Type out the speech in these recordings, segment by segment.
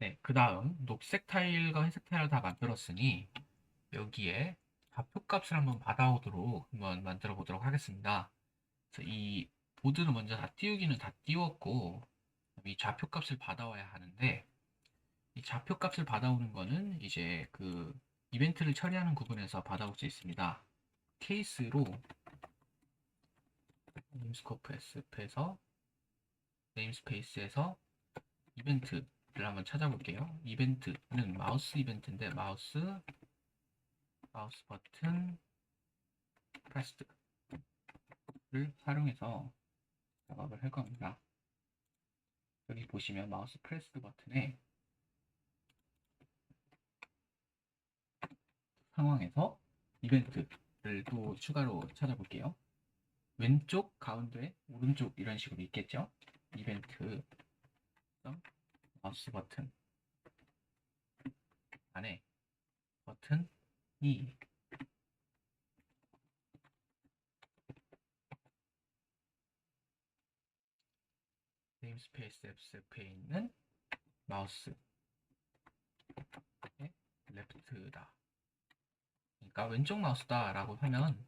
네, 그 다음 녹색 타일과 회색 타일을 다 만들었으니 여기에 좌표값을 한번 받아오도록 한번 만들어 보도록 하겠습니다. 그래서 이 보드는 먼저 다 띄우기는 다 띄웠고 이 좌표값을 받아와야 하는데 이 좌표값을 받아오는 거는 이제 그 이벤트를 처리하는 부분에서 받아올 수 있습니다. 케이스로 네임스코프 SF에서 네임스페이스에서 이벤트 를 한번 찾아볼게요. 이벤트는 마우스 이벤트인데 마우스 마우스 버튼 프레스드를 활용해서 작업을 할 겁니다. 여기 보시면 마우스 프레스드 버튼에 상황에서 이벤트를 또 추가로 찾아볼게요. 왼쪽, 가운데, 오른쪽 이런 식으로 있겠죠? 이벤트 마우스 버튼. 안에 버튼 2 네임스페이스 앱스에 있는 마우스. 의 레프트다. 그러니까 왼쪽 마우스다 라고 하면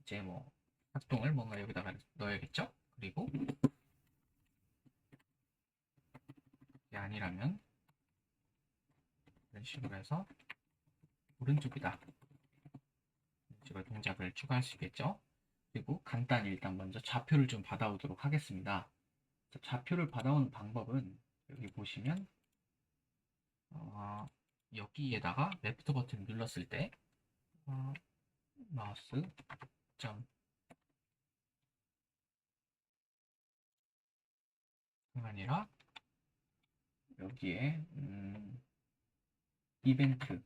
이제 뭐 작동을 뭔가 여기다가 넣어야겠죠? 그리고 이게 아니라면 이런 식으로 해서 오른쪽이다. 식으로 동작을 추가할 수 있겠죠? 그리고 간단히 일단 먼저 좌표를 좀 받아오도록 하겠습니다. 자, 좌표를 받아오는 방법은 여기 보시면 어, 여기에다가 레프트 버튼 눌렀을 때 어, 마우스 점. 아니라 여기에 음, 이벤트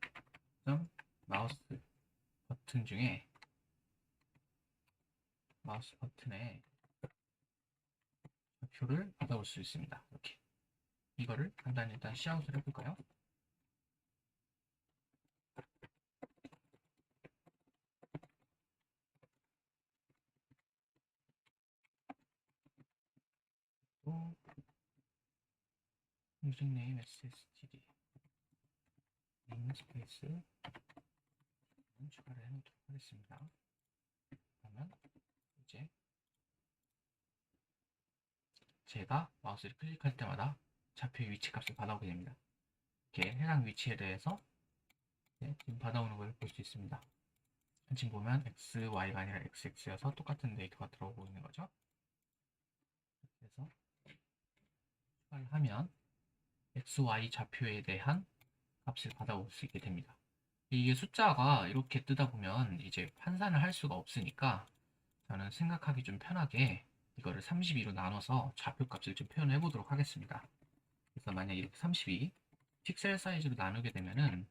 점 마우스 버튼 중에 마우스 버튼에 좌표를 받아올 수 있습니다. 이렇게 이거를 간단히 일단 시아웃을 해볼까요? 또 name SSTD namespace 추가를 해놓도록 하겠습니다. 그러면 이제 제가 마우스를 클릭할 때마다 좌표의 위치 값을 받아오게 됩니다. 이렇게 해당 위치에 대해서 네, 지금 받아오는 걸 볼 수 있습니다. 지금 보면 X, Y가 아니라 XX여서 똑같은 데이터가 들어오고 있는 거죠. 그래서 추가를 하면 X, Y 좌표에 대한 값을 받아올 수 있게 됩니다. 이게 숫자가 이렇게 뜨다 보면 이제 환산을 할 수가 없으니까 저는 생각하기 좀 편하게 이거를 32로 나눠서 좌표 값을 좀 표현해 보도록 하겠습니다. 그래서 만약 이렇게 32 픽셀 사이즈로 나누게 되면은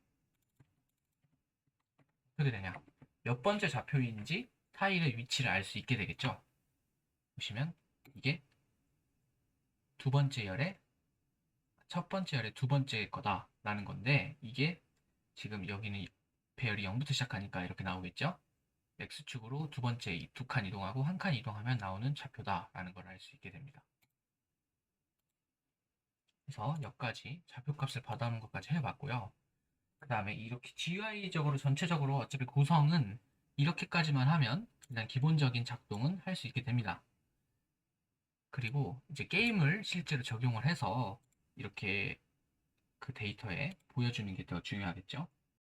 어떻게 되냐? 몇 번째 좌표인지 타일의 위치를 알 수 있게 되겠죠? 보시면 이게 두 번째 열의 첫 번째 열의 두 번째 거다라는 건데 이게 지금 여기는 배열이 0부터 시작하니까 이렇게 나오겠죠? X축으로 두 번째 두칸 이동하고 한 칸 이동하면 나오는 좌표다라는 걸 알 수 있게 됩니다. 그래서 여기까지 좌표값을 받아오는 것까지 해봤고요. 그 다음에 이렇게 GUI적으로 전체적으로 어차피 구성은 이렇게까지만 하면 일단 기본적인 작동은 할 수 있게 됩니다. 그리고 이제 게임을 실제로 적용을 해서 이렇게 그 데이터에 보여주는 게 더 중요하겠죠.